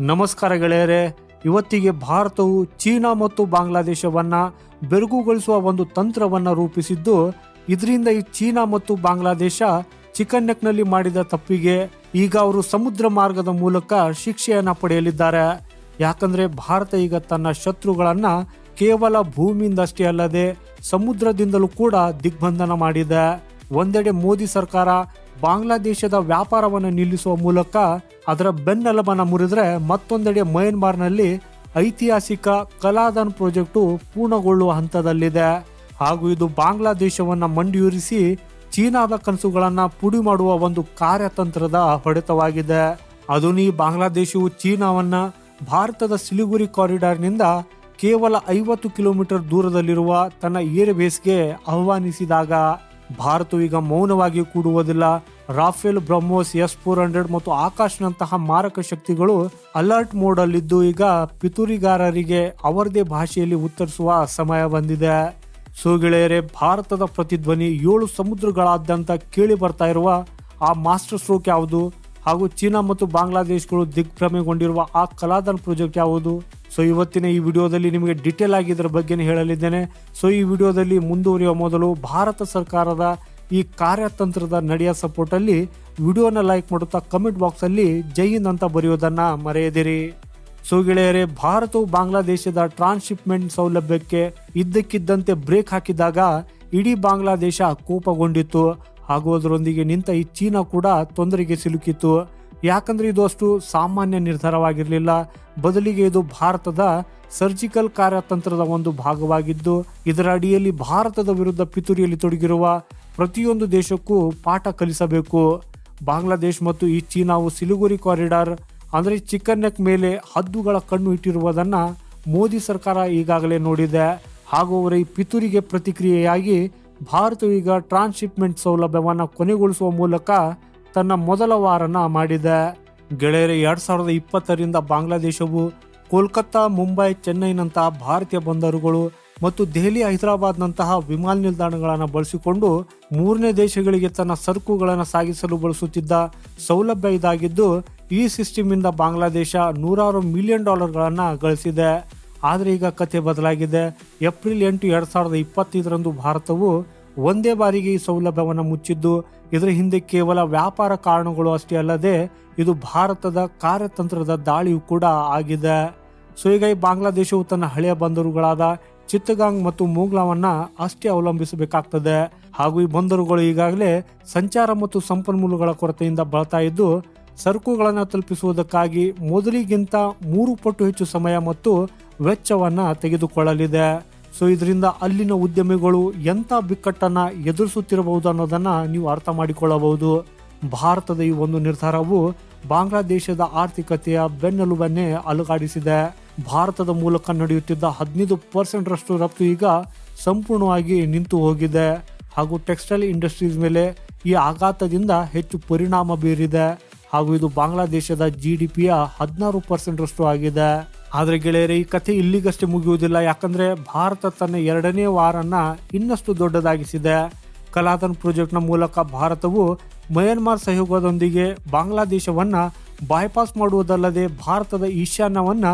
ನಮಸ್ಕಾರ ಗೆಳೆಯರೆ, ಇವತ್ತಿಗೆ ಭಾರತವು ಚೀನಾ ಮತ್ತು ಬಾಂಗ್ಲಾದೇಶವನ್ನ ಬೆರಗುಗೊಳಿಸುವ ಒಂದು ತಂತ್ರವನ್ನ ರೂಪಿಸಿದ್ದು, ಇದರಿಂದ ಈ ಚೀನಾ ಮತ್ತು ಬಾಂಗ್ಲಾದೇಶ ಚಿಕನ್ ನೆಕ್ನಲ್ಲಿ ಮಾಡಿದ ತಪ್ಪಿಗೆ ಈಗ ಅವರು ಸಮುದ್ರ ಮಾರ್ಗದ ಮೂಲಕ ಶಿಕ್ಷೆಯನ್ನ ಪಡೆಯಲಿದ್ದಾರೆ. ಯಾಕಂದ್ರೆ ಭಾರತ ಈಗ ತನ್ನ ಶತ್ರುಗಳನ್ನ ಕೇವಲ ಭೂಮಿಯಿಂದಷ್ಟೇ ಅಲ್ಲದೆ ಸಮುದ್ರದಿಂದಲೂ ಕೂಡ ದಿಗ್ಬಂಧನ ಮಾಡಿದೆ. ಒಂದೆಡೆ ಮೋದಿ ಸರ್ಕಾರ ಬಾಂಗ್ಲಾದೇಶದ ವ್ಯಾಪಾರವನ್ನು ನಿಲ್ಲಿಸುವ ಮೂಲಕ ಅದರ ಬೆನ್ನೆಲುಬನ್ನು ಮುರಿದ್ರೆ ಮತ್ತೊಂದೆಡೆ ಮಯನ್ಮಾರ್ನಲ್ಲಿ ಐತಿಹಾಸಿಕ ಕಲಾದನ್ ಪ್ರಾಜೆಕ್ಟು ಪೂರ್ಣಗೊಳ್ಳುವ ಹಂತದಲ್ಲಿದೆ. ಹಾಗೂ ಇದು ಬಾಂಗ್ಲಾದೇಶವನ್ನ ಮಂಡಿಯೂರಿಸಿ ಚೀನಾದ ಕನಸುಗಳನ್ನು ಪುಡಿ ಮಾಡುವ ಒಂದು ಕಾರ್ಯತಂತ್ರದ ಹೊಡೆತವಾಗಿದೆ. ಅದು ಈ ಬಾಂಗ್ಲಾದೇಶವು ಚೀನಾವನ್ನ ಭಾರತದ ಸಿಲಿಗುರಿ ಕಾರಿಡಾರ್ನಿಂದ ಕೇವಲ ಐವತ್ತು ಕಿಲೋಮೀಟರ್ ದೂರದಲ್ಲಿರುವ ತನ್ನ ಏರ್ ಬೇಸ್ಗೆ ಆಹ್ವಾನಿಸಿದಾಗ ಭಾರತವು ಈಗ ಮೌನವಾಗಿ ಕೂಡುವುದಿಲ್ಲ. Rafale BrahMos S four hundred ಮತ್ತು ಆಕಾಶ್ನಂತಹ ಮಾರಕ ಶಕ್ತಿಗಳು ಅಲರ್ಟ್ ಮೋಡ್ ಅಲ್ಲಿದ್ದು ಈಗ ಪಿತೂರಿಗಾರರಿಗೆ ಅವರದೇ ಭಾಷೆಯಲ್ಲಿ ಉತ್ತರಿಸುವ ಸಮಯ ಬಂದಿದೆ. ಸೊ ಗೆಳೆಯರೆ, ಭಾರತದ ಪ್ರತಿಧ್ವನಿ ಏಳು ಸಮುದ್ರಗಳಾದ್ಯಂತ ಕೇಳಿ ಬರ್ತಾ ಇರುವ ಆ ಮಾಸ್ಟರ್ ಸ್ಟ್ರೋಕ್ ಯಾವುದು? ಹಾಗೂ ಚೀನಾ ಮತ್ತು ಬಾಂಗ್ಲಾದೇಶಗಳು ದಿಗ್ಭ್ರಮೆಗೊಂಡಿರುವ ಆ ಕಲಾದನ್ ಪ್ರಾಜೆಕ್ಟ್ ಯಾವುದು? ಸೊ ಇವತ್ತಿನ ಈ ವಿಡಿಯೋದಲ್ಲಿ ನಿಮಗೆ ಡಿಟೇಲ್ ಆಗಿ ಇದರ ಬಗ್ಗೆ ಹೇಳಲಿದ್ದೇನೆ. ಸೊ ಈ ವಿಡಿಯೋದಲ್ಲಿ ಮುಂದುವರಿಯುವ ಮೊದಲು ಭಾರತ ಸರ್ಕಾರದ ಈ ಕಾರ್ಯತಂತ್ರದ ನಡೆಯ ಸಪೋರ್ಟಲ್ಲಿ ವಿಡಿಯೋನ ಲೈಕ್ ಮಾಡುತ್ತಾ ಕಮೆಂಟ್ ಬಾಕ್ಸ್ ಅಲ್ಲಿ ಜೈ ಹಿಂದ್ ಅಂತ ಬರೆಯೋದನ್ನ ಮರೆಯದಿರಿ. ಸೊ ಗೆಳೆಯರೇ, ಭಾರತವು ಬಾಂಗ್ಲಾದೇಶದ ಟ್ರಾನ್ಸ್ಶಿಪ್ಮೆಂಟ್ ಸೌಲಭ್ಯಕ್ಕೆ ಇದ್ದಕ್ಕಿದ್ದಂತೆ ಬ್ರೇಕ್ ಹಾಕಿದಾಗ ಇಡೀ ಬಾಂಗ್ಲಾದೇಶ ಕೋಪಗೊಂಡಿತ್ತು. ಹಾಗೂ ಅದರೊಂದಿಗೆ ನಿಂತ ಈ ಚೀನಾ ಕೂಡ ತೊಂದರೆಗೆ ಸಿಲುಕಿತ್ತು. ಯಾಕಂದ್ರೆ ಇದು ಅಷ್ಟು ಸಾಮಾನ್ಯ ನಿರ್ಧಾರವಾಗಿರಲಿಲ್ಲ. ಬದಲಿಗೆ ಇದು ಭಾರತದ ಸರ್ಜಿಕಲ್ ಕಾರ್ಯತಂತ್ರದ ಒಂದು ಭಾಗವಾಗಿದ್ದು, ಇದರ ಅಡಿಯಲ್ಲಿ ಭಾರತದ ವಿರುದ್ಧ ಪಿತೂರಿಯಲ್ಲಿ ತೊಡಗಿರುವ ಪ್ರತಿಯೊಂದು ದೇಶಕ್ಕೂ ಪಾಠ ಕಲಿಸಬೇಕು. ಬಾಂಗ್ಲಾದೇಶ್ ಮತ್ತು ಈ ಚೀನಾವು ಸಿಲುಗುರಿ ಕಾರಿಡಾರ್ ಅಂದ್ರೆ ಚಿಕನ್ ನೆಕ್ ಮೇಲೆ ಹದ್ದುಗಳ ಕಣ್ಣು ಇಟ್ಟಿರುವುದನ್ನ ಮೋದಿ ಸರ್ಕಾರ ಈಗಾಗಲೇ ನೋಡಿದೆ. ಹಾಗೂ ಅವರ ಈ ಪಿತೂರಿಗೆ ಪ್ರತಿಕ್ರಿಯೆಯಾಗಿ ಭಾರತವು ಈಗ ಟ್ರಾನ್ಸ್ಶಿಪ್ಮೆಂಟ್ ಸೌಲಭ್ಯವನ್ನು ಕೊನೆಗೊಳಿಸುವ ಮೂಲಕ ತನ್ನ ಮೊದಲ ವಾರನ ಮಾಡಿದೆ. ಗೆಳೆಯರೆ, ಎರಡ್ ಸಾವಿರದ ಇಪ್ಪತ್ತರಿಂದ ಬಾಂಗ್ಲಾದೇಶವು ಕೋಲ್ಕತ್ತಾ, ಮುಂಬೈ, ಚೆನ್ನೈನಂತಹ ಭಾರತೀಯ ಬಂದರುಗಳು ಮತ್ತು ದೆಹಲಿ, ಹೈದರಾಬಾದ್ನಂತಹ ವಿಮಾನ ನಿಲ್ದಾಣಗಳನ್ನು ಬಳಸಿಕೊಂಡು ಮೂರನೇ ದೇಶಗಳಿಗೆ ತನ್ನ ಸರಕುಗಳನ್ನು ಸಾಗಿಸಲು ಬಳಸುತ್ತಿದ್ದ ಸೌಲಭ್ಯ ಇದಾಗಿದ್ದು, ಈ ಸಿಸ್ಟಮಿಂದ ಬಾಂಗ್ಲಾದೇಶ ನೂರಾರು ಮಿಲಿಯನ್ ಡಾಲರ್ಗಳನ್ನು ಗಳಿಸಿದೆ. ಆದರೆ ಈಗ ಕತೆ ಬದಲಾಗಿದೆ. ಏಪ್ರಿಲ್ ಎಂಟು, ಎರಡು ಸಾವಿರದ ಇಪ್ಪತ್ತೈದರಂದು ಭಾರತವು ಒಂದೇ ಬಾರಿಗೆ ಈ ಸೌಲಭ್ಯವನ್ನು ಮುಚ್ಚಿದ್ದು, ಇದರ ಹಿಂದೆ ಕೇವಲ ವ್ಯಾಪಾರ ಕಾರಣಗಳು ಅಷ್ಟೇ ಅಲ್ಲದೆ, ಇದು ಭಾರತದ ಕಾರ್ಯತಂತ್ರದ ದಾಳಿಯೂ ಕೂಡ ಆಗಿದೆ. ಸೊ ಈಗ ಈ ಬಾಂಗ್ಲಾದೇಶವು ತನ್ನ ಹಳೆಯ ಬಂದರುಗಳಾದ ಚಿತ್ತಗಾಂಗ್ ಮತ್ತು ಮೂಗ್ಲಾವನ್ನ ಅಷ್ಟೇ ಅವಲಂಬಿಸಬೇಕಾಗ್ತದೆ. ಹಾಗೂ ಈ ಬಂದರುಗಳು ಈಗಾಗಲೇ ಸಂಚಾರ ಮತ್ತು ಸಂಪನ್ಮೂಲಗಳ ಕೊರತೆಯಿಂದ ಬಳತಾ ಇದ್ದು, ಸರಕುಗಳನ್ನು ತಲುಪಿಸುವುದಕ್ಕಾಗಿ ಮೊದಲಿಗಿಂತ ಮೂರು ಪಟ್ಟು ಹೆಚ್ಚು ಸಮಯ ಮತ್ತು ವೆಚ್ಚವನ್ನ ತೆಗೆದುಕೊಳ್ಳಲಿದೆ. ಸೊ ಇದರಿಂದ ಅಲ್ಲಿನ ಉದ್ಯಮಿಗಳು ಎಂಥ ಬಿಕ್ಕಟ್ಟನ್ನ ಎದುರಿಸುತ್ತಿರಬಹುದು ಅನ್ನೋದನ್ನ ನೀವು ಅರ್ಥ ಮಾಡಿಕೊಳ್ಳಬಹುದು. ಭಾರತದ ಈ ಒಂದು ನಿರ್ಧಾರವು ಬಾಂಗ್ಲಾದೇಶದ ಆರ್ಥಿಕತೆಯ ಬೆನ್ನೆಲುಬನ್ನೇ ಅಲುಗಾಡಿಸಿದೆ. ಭಾರತದ ಮೂಲಕ ನಡೆಯುತ್ತಿದ್ದ ಹದಿನೈದು ಪರ್ಸೆಂಟ್ ರಷ್ಟು ರಫ್ತು ಈಗ ಸಂಪೂರ್ಣವಾಗಿ ನಿಂತು ಹೋಗಿದೆ. ಹಾಗೂ ಟೆಕ್ಸ್ಟೈಲ್ ಇಂಡಸ್ಟ್ರೀಸ್ ಮೇಲೆ ಈ ಆಘಾತದಿಂದ ಹೆಚ್ಚು ಪರಿಣಾಮ ಬೀರಿದೆ. ಹಾಗೂ ಇದು ಬಾಂಗ್ಲಾದೇಶದ ಜಿ ಡಿ ಪಿಯ ಹದಿನಾರು ಪರ್ಸೆಂಟ್ ರಷ್ಟು ಆಗಿದೆ. ಆದ್ರೆ ಗೆಳೆಯರೆ, ಈ ಕಥೆ ಇಲ್ಲಿಗಷ್ಟೇ ಮುಗಿಯುವುದಿಲ್ಲ. ಯಾಕಂದ್ರೆ ಭಾರತ ತನ್ನ ಎರಡನೇ ವಾರನ್ನ ಇನ್ನಷ್ಟು ದೊಡ್ಡದಾಗಿಸಿದೆ. ಕಲಾತನ್ ಪ್ರಾಜೆಕ್ಟ್ನ ಮೂಲಕ ಭಾರತವು ಮಯನ್ಮಾರ್ ಸಹಯೋಗದೊಂದಿಗೆ ಬಾಂಗ್ಲಾದೇಶವನ್ನ ಬೈಪಾಸ್ ಮಾಡುವುದಲ್ಲದೆ ಭಾರತದ ಈಶಾನ್ಯವನ್ನ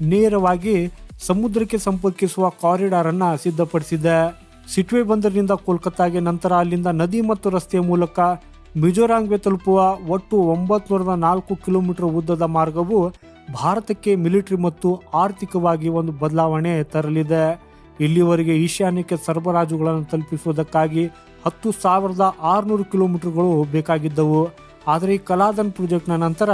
ನೇರವಾಗಿ ಸಮುದ್ರಕ್ಕೆ ಸಂಪರ್ಕಿಸುವ ಕಾರಿಡಾರ್ ಅನ್ನ ಸಿದ್ಧಪಡಿಸಿದೆ. ಸಿಟ್ವೆ ಬಂದರಿನಿಂದ ಕೋಲ್ಕತ್ತಾಗೆ ನಂತರ ಅಲ್ಲಿಂದ ನದಿ ಮತ್ತು ರಸ್ತೆಯ ಮೂಲಕ ಮಿಜೋರಾಂಗ್ಗೆ ತಲುಪುವ ಒಟ್ಟು ಒಂಬತ್ತು ನಾಲ್ಕು ಕಿಲೋಮೀಟರ್ ಉದ್ದದ ಮಾರ್ಗವು ಭಾರತಕ್ಕೆ ಮಿಲಿಟರಿ ಮತ್ತು ಆರ್ಥಿಕವಾಗಿ ಒಂದು ಬದಲಾವಣೆ ತರಲಿದೆ. ಇಲ್ಲಿವರೆಗೆ ಈಶಾನ್ಯಕ್ಕೆ ಸರಬರಾಜುಗಳನ್ನು ತಲುಪಿಸುವುದಕ್ಕಾಗಿ ಹತ್ತು ಸಾವಿರದ ಆರುನೂರು ಕಿಲೋಮೀಟರ್ಗಳು ಬೇಕಾಗಿದ್ದವು. ಆದರೆ ಈ ಕಲಾದನ್ ಪ್ರಾಜೆಕ್ಟ್ನ ನಂತರ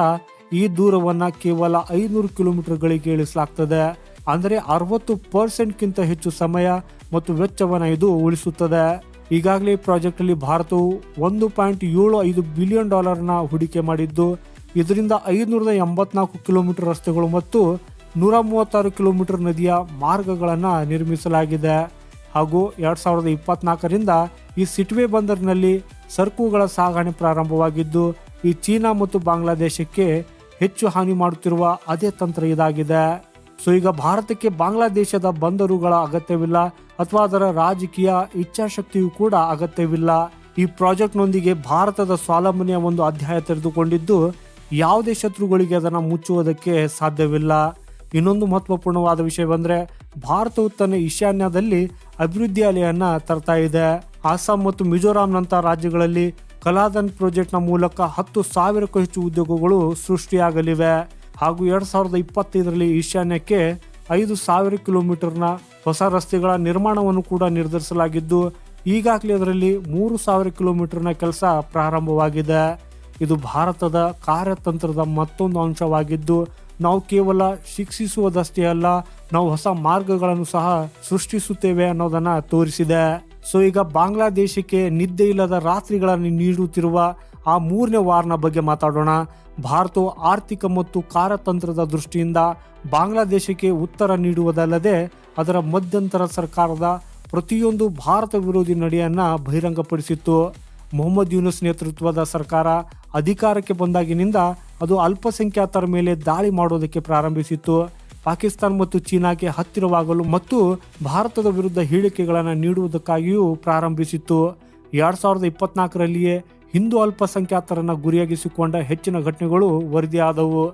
ಈ ದೂರವನ್ನು ಕೇವಲ ಐನೂರು ಕಿಲೋಮೀಟರ್ಗಳಿಗೆ ಇಳಿಸಲಾಗ್ತದೆ. ಅಂದರೆ ಅರವತ್ತು ಪರ್ಸೆಂಟ್ಗಿಂತ ಹೆಚ್ಚು ಸಮಯ ಮತ್ತು ವೆಚ್ಚವನ್ನು ಇದು ಉಳಿಸುತ್ತದೆ. ಈಗಾಗಲೇ ಪ್ರಾಜೆಕ್ಟ್ನಲ್ಲಿ ಭಾರತವು ಒಂದು ಪಾಯಿಂಟ್ ಏಳು ಐದು ಬಿಲಿಯನ್ ಡಾಲರ್ನ ಹೂಡಿಕೆ ಮಾಡಿದ್ದು ಇದರಿಂದ ಐದುನೂರದ ಎಂಬತ್ನಾಲ್ಕು ಕಿಲೋಮೀಟರ್ ರಸ್ತೆಗಳು ಮತ್ತು ನೂರ ಮೂವತ್ತಾರು ಕಿಲೋಮೀಟರ್ ನದಿಯ ಮಾರ್ಗಗಳನ್ನು ನಿರ್ಮಿಸಲಾಗಿದೆ. ಹಾಗೂ ಎರಡು ಸಾವಿರದ ಇಪ್ಪತ್ನಾಲ್ಕರಿಂದ ಈ ಸಿಟ್ವೆ ಬಂದರಿನಲ್ಲಿ ಸರಕುಗಳ ಸಾಗಣೆ ಪ್ರಾರಂಭವಾಗಿದ್ದು, ಈ ಚೀನಾ ಮತ್ತು ಬಾಂಗ್ಲಾದೇಶಕ್ಕೆ ಹೆಚ್ಚು ಹಾನಿ ಮಾಡುತ್ತಿರುವ ಅದೇ ತಂತ್ರ ಇದಾಗಿದೆ. ಸೊ, ಈಗ ಭಾರತಕ್ಕೆ ಬಾಂಗ್ಲಾದೇಶದ ಬಂದರುಗಳ ಅಗತ್ಯವಿಲ್ಲ ಅಥವಾ ಅದರ ರಾಜಕೀಯ ಇಚ್ಛಾಶಕ್ತಿಯೂ ಕೂಡ ಅಗತ್ಯವಿಲ್ಲ. ಈ ಪ್ರಾಜೆಕ್ಟ್ನೊಂದಿಗೆ ಭಾರತದ ಸ್ವಾವಲಂಬನೆಯ ಒಂದು ಅಧ್ಯಾಯ ತೆರೆದುಕೊಂಡಿದ್ದು ಯಾವುದೇ ಶತ್ರುಗಳಿಗೆ ಅದನ್ನು ಮುಚ್ಚುವುದಕ್ಕೆ ಸಾಧ್ಯವಿಲ್ಲ. ಇನ್ನೊಂದು ಮಹತ್ವಪೂರ್ಣವಾದ ವಿಷಯ ಬಂದರೆ ಭಾರತವು ತನ್ನ ಈಶಾನ್ಯದಲ್ಲಿ ಅಭಿವೃದ್ಧಿ ಅಲೆಯನ್ನು ತರ್ತಾ ಇದೆ. ಅಸ್ಸಾಂ ಮತ್ತು ಮಿಜೋರಾಂನಂತಹ ರಾಜ್ಯಗಳಲ್ಲಿ ಕಲಾದನ್ ಪ್ರಾಜೆಕ್ಟ್ನ ಮೂಲಕ ಹತ್ತು ಸಾವಿರಕ್ಕೂ ಹೆಚ್ಚು ಉದ್ಯೋಗಗಳು ಸೃಷ್ಟಿಯಾಗಲಿವೆ. ಹಾಗೂ ಎರಡು ಸಾವಿರದ ಇಪ್ಪತ್ತೈದರಲ್ಲಿ ಈಶಾನ್ಯಕ್ಕೆ ಐದು ಸಾವಿರ ಕಿಲೋಮೀಟರ್ನ ಹೊಸ ರಸ್ತೆಗಳ ನಿರ್ಮಾಣವನ್ನು ಕೂಡ ನಿರ್ಧರಿಸಲಾಗಿದ್ದು, ಈಗಾಗಲೇ ಅದರಲ್ಲಿ ಮೂರು ಸಾವಿರ ಕಿಲೋಮೀಟರ್ನ ಕೆಲಸ ಪ್ರಾರಂಭವಾಗಿದೆ. ಇದು ಭಾರತದ ಕಾರ್ಯತಂತ್ರದ ಮತ್ತೊಂದು ಅಂಶವಾಗಿದ್ದು, ನಾವು ಕೇವಲ ಶಿಕ್ಷಿಸುವುದಷ್ಟೇ ಅಲ್ಲ, ನಾವು ಹೊಸ ಮಾರ್ಗಗಳನ್ನು ಸಹ ಸೃಷ್ಟಿಸುತ್ತೇವೆ ಅನ್ನೋದನ್ನ ತೋರಿಸಿದೆ. ಸೊ, ಈಗ ಬಾಂಗ್ಲಾದೇಶಕ್ಕೆ ನಿದ್ದೆ ಇಲ್ಲದ ರಾತ್ರಿಗಳನ್ನು ನೀಡುತ್ತಿರುವ ಆ ಮೂರನೇ ವಾರ್ನ ಬಗ್ಗೆ ಮಾತಾಡೋಣ. ಭಾರತವು ಆರ್ಥಿಕ ಮತ್ತು ಕಾರ್ಯತಂತ್ರದ ದೃಷ್ಟಿಯಿಂದ ಬಾಂಗ್ಲಾದೇಶಕ್ಕೆ ಉತ್ತರ ನೀಡುವುದಲ್ಲದೆ, ಅದರ ಮಧ್ಯಂತರ ಸರ್ಕಾರದ ಪ್ರತಿಯೊಂದು ಭಾರತ ವಿರೋಧಿ ನಡೆಯನ್ನ ಬಹಿರಂಗಪಡಿಸಿತ್ತು. ಮೊಹಮ್ಮದ್ ಯೂನುಸ್ ನೇತೃತ್ವದ ಸರ್ಕಾರ ಅಧಿಕಾರಕ್ಕೆ ಬಂದಾಗಿನಿಂದ ಅದು ಅಲ್ಪಸಂಖ್ಯಾತರ ಮೇಲೆ ದಾಳಿ ಮಾಡೋದಕ್ಕೆ ಪ್ರಾರಂಭಿಸಿತ್ತು. ಪಾಕಿಸ್ತಾನ ಮತ್ತು ಚೀನಾಗೆ ಹತ್ತಿರವಾಗಲು ಮತ್ತು ಭಾರತದ ವಿರುದ್ಧ ಹೇಳಿಕೆಗಳನ್ನು ನೀಡುವುದಕ್ಕಾಗಿಯೂ ಪ್ರಾರಂಭಿಸಿತ್ತು. ಎರಡ್ ಸಾವಿರದ ಇಪ್ಪತ್ನಾಲ್ಕರಲ್ಲಿಯೇ ಹಿಂದೂ ಅಲ್ಪಸಂಖ್ಯಾತರನ್ನು ಗುರಿಯಾಗಿಸಿಕೊಂಡ ಹೆಚ್ಚಿನ ಘಟನೆಗಳು ವರದಿಯಾದವು.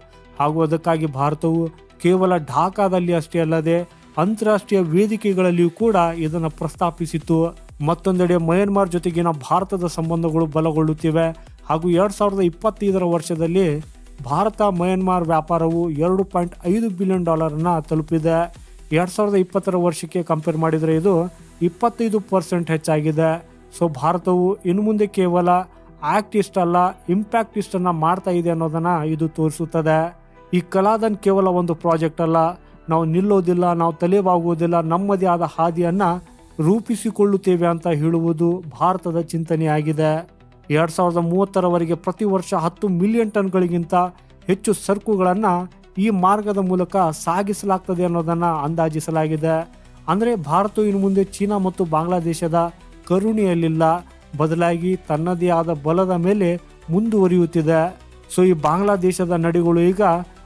ಹಾಗೂ ಅದಕ್ಕಾಗಿ ಭಾರತವು ಕೇವಲ ಢಾಕಾದಲ್ಲಿ ಅಷ್ಟೇ ಅಲ್ಲದೆ ಅಂತಾರಾಷ್ಟ್ರೀಯ ವೇದಿಕೆಗಳಲ್ಲಿಯೂ ಕೂಡ ಇದನ್ನು ಪ್ರಸ್ತಾಪಿಸಿತ್ತು. ಮತ್ತೊಂದೆಡೆ ಮಯನ್ಮಾರ್ ಜೊತೆಗಿನ ಭಾರತದ ಸಂಬಂಧಗಳು ಬಲಗೊಳ್ಳುತ್ತಿವೆ. ಹಾಗೂ ಎರಡು ಸಾವಿರದ ಇಪ್ಪತ್ತೈದರ ವರ್ಷದಲ್ಲಿ ಭಾರತ ಮಯನ್ಮಾರ್ ವ್ಯಾಪಾರವು ಎರಡು ಪಾಯಿಂಟ್ ಐದು ಬಿಲಿಯನ್ ಡಾಲರನ್ನು ತಲುಪಿದೆ. ಎರಡು ಸಾವಿರದ ಇಪ್ಪತ್ತರ ವರ್ಷಕ್ಕೆ ಕಂಪೇರ್ ಮಾಡಿದರೆ ಇದು ಇಪ್ಪತ್ತೈದು ಪರ್ಸೆಂಟ್ ಹೆಚ್ಚಾಗಿದೆ. ಸೊ, ಭಾರತವು ಇನ್ನು ಮುಂದೆ ಕೇವಲ ಆ್ಯಕ್ಟ್ ಇಷ್ಟ ಅಲ್ಲ ಇಂಪ್ಯಾಕ್ಟ್ ಇಷ್ಟನ್ನು ಮಾಡ್ತಾ ಇದೆ ಅನ್ನೋದನ್ನು ಇದು ತೋರಿಸುತ್ತದೆ. ಈ ಕಲಾದನ್ ಕೇವಲ ಒಂದು ಪ್ರಾಜೆಕ್ಟ್ ಅಲ್ಲ. ನಾವು ನಿಲ್ಲೋದಿಲ್ಲ, ನಾವು ತಲೆಬಾಗುವುದಿಲ್ಲ, ನಮ್ಮದೇ ಆದ ಹಾದಿಯನ್ನು ರೂಪಿಸಿಕೊಳ್ಳುತ್ತೇವೆ ಅಂತ ಹೇಳುವುದು ಭಾರತದ ಚಿಂತನೆಯಾಗಿದೆ. ಎರಡ್ ಸಾವಿರದ ಮೂವತ್ತರವರೆಗೆ ಪ್ರತಿ ವರ್ಷ ಹತ್ತು ಮಿಲಿಯನ್ ಟನ್ಗಳಿಗಿಂತ ಹೆಚ್ಚು ಸರಕುಗಳನ್ನು ಈ ಮಾರ್ಗದ ಮೂಲಕ ಸಾಗಿಸಲಾಗ್ತದೆ ಅನ್ನೋದನ್ನು ಅಂದಾಜಿಸಲಾಗಿದೆ. ಅಂದರೆ ಭಾರತವು ಇನ್ನು ಮುಂದೆ ಚೀನಾ ಮತ್ತು ಬಾಂಗ್ಲಾದೇಶದ ಕರುಣೆಯಲ್ಲಿಲ್ಲ. ಬದಲಾಗಿ ತನ್ನದೇ ಆದ ಬಲದ ಮೇಲೆ ಮುಂದುವರಿಯುತ್ತಿದೆ. ಸೊ, ಈ ಬಾಂಗ್ಲಾದೇಶದ ನಡೆಗಳು ಈಗ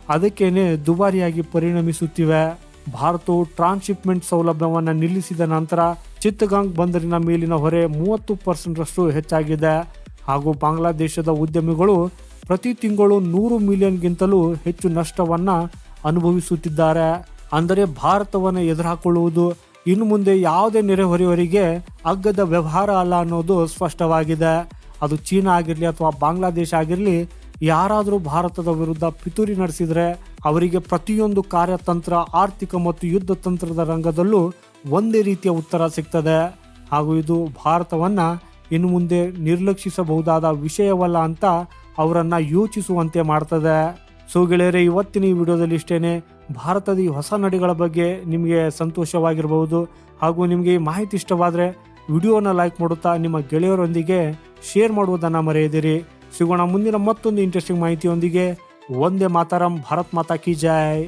ಅದಕ್ಕೇನೆ ದುಬಾರಿಯಾಗಿ ಪರಿಣಮಿಸುತ್ತಿವೆ. ಭಾರತವು ಟ್ರಾನ್ಸ್ಶಿಪ್ಮೆಂಟ್ ಸೌಲಭ್ಯವನ್ನು ನಿಲ್ಲಿಸಿದ ನಂತರ ಚಿತ್ತಗಾಂಗ್ ಬಂದರಿನ ಮೇಲಿನ ಹೊರೆ ಮೂವತ್ತು ಪರ್ಸೆಂಟ್ ರಷ್ಟು ಹೆಚ್ಚಾಗಿದೆ. ಹಾಗೂ ಬಾಂಗ್ಲಾದೇಶದ ಉದ್ಯಮಿಗಳು ಪ್ರತಿ ತಿಂಗಳು ನೂರು ಮಿಲಿಯನ್ಗಿಂತಲೂ ಹೆಚ್ಚು ನಷ್ಟವನ್ನು ಅನುಭವಿಸುತ್ತಿದ್ದಾರೆ. ಅಂದರೆ ಭಾರತವನ್ನು ಎದುರಾಕೊಳ್ಳುವುದು ಇನ್ನು ಮುಂದೆ ಯಾವುದೇ ನೆರೆಹೊರೆಯವರಿಗೆ ಅಗ್ಗದ ವ್ಯವಹಾರ ಅಲ್ಲ ಅನ್ನೋದು ಸ್ಪಷ್ಟವಾಗಿದೆ. ಅದು ಚೀನಾ ಆಗಿರಲಿ ಅಥವಾ ಬಾಂಗ್ಲಾದೇಶ ಆಗಿರಲಿ, ಯಾರಾದರೂ ಭಾರತದ ವಿರುದ್ಧ ಪಿತೂರಿ ನಡೆಸಿದರೆ ಅವರಿಗೆ ಪ್ರತಿಯೊಂದು ಕಾರ್ಯತಂತ್ರ, ಆರ್ಥಿಕ ಮತ್ತು ಯುದ್ಧ ತಂತ್ರದ ರಂಗದಲ್ಲೂ ಒಂದೇ ರೀತಿಯ ಉತ್ತರ ಸಿಗ್ತದೆ. ಹಾಗೂ ಇದು ಭಾರತವನ್ನ ಇನ್ನು ಮುಂದೆ ನಿರ್ಲಕ್ಷಿಸಬಹುದಾದ ವಿಷಯವಲ್ಲ ಅಂತ ಅವರನ್ನು ಯೋಚಿಸುವಂತೆ ಮಾಡ್ತದೆ. ಸೊ ಗೆಳೆಯರೆ, ಇವತ್ತಿನ ಈ ವಿಡಿಯೋದಲ್ಲಿ ಇಷ್ಟೇನೆ. ಭಾರತದ ಈ ಹೊಸ ನಡೆಗಳ ಬಗ್ಗೆ ನಿಮಗೆ ಸಂತೋಷವಾಗಿರಬಹುದು. ಹಾಗೂ ನಿಮಗೆ ಈ ಮಾಹಿತಿ ಇಷ್ಟವಾದರೆ ವಿಡಿಯೋನ ಲೈಕ್ ಮಾಡುತ್ತಾ ನಿಮ್ಮ ಗೆಳೆಯರೊಂದಿಗೆ ಶೇರ್ ಮಾಡುವುದನ್ನು ಮರೆಯದಿರಿ. ಸಿಗೋಣ ಮುಂದಿನ ಮತ್ತೊಂದು ಇಂಟ್ರೆಸ್ಟಿಂಗ್ ಮಾಹಿತಿಯೊಂದಿಗೆ. ಒಂದೇ ಮಾತಾರಂ, ಭಾರತ್ ಮಾತಾ ಕಿ ಜೈ.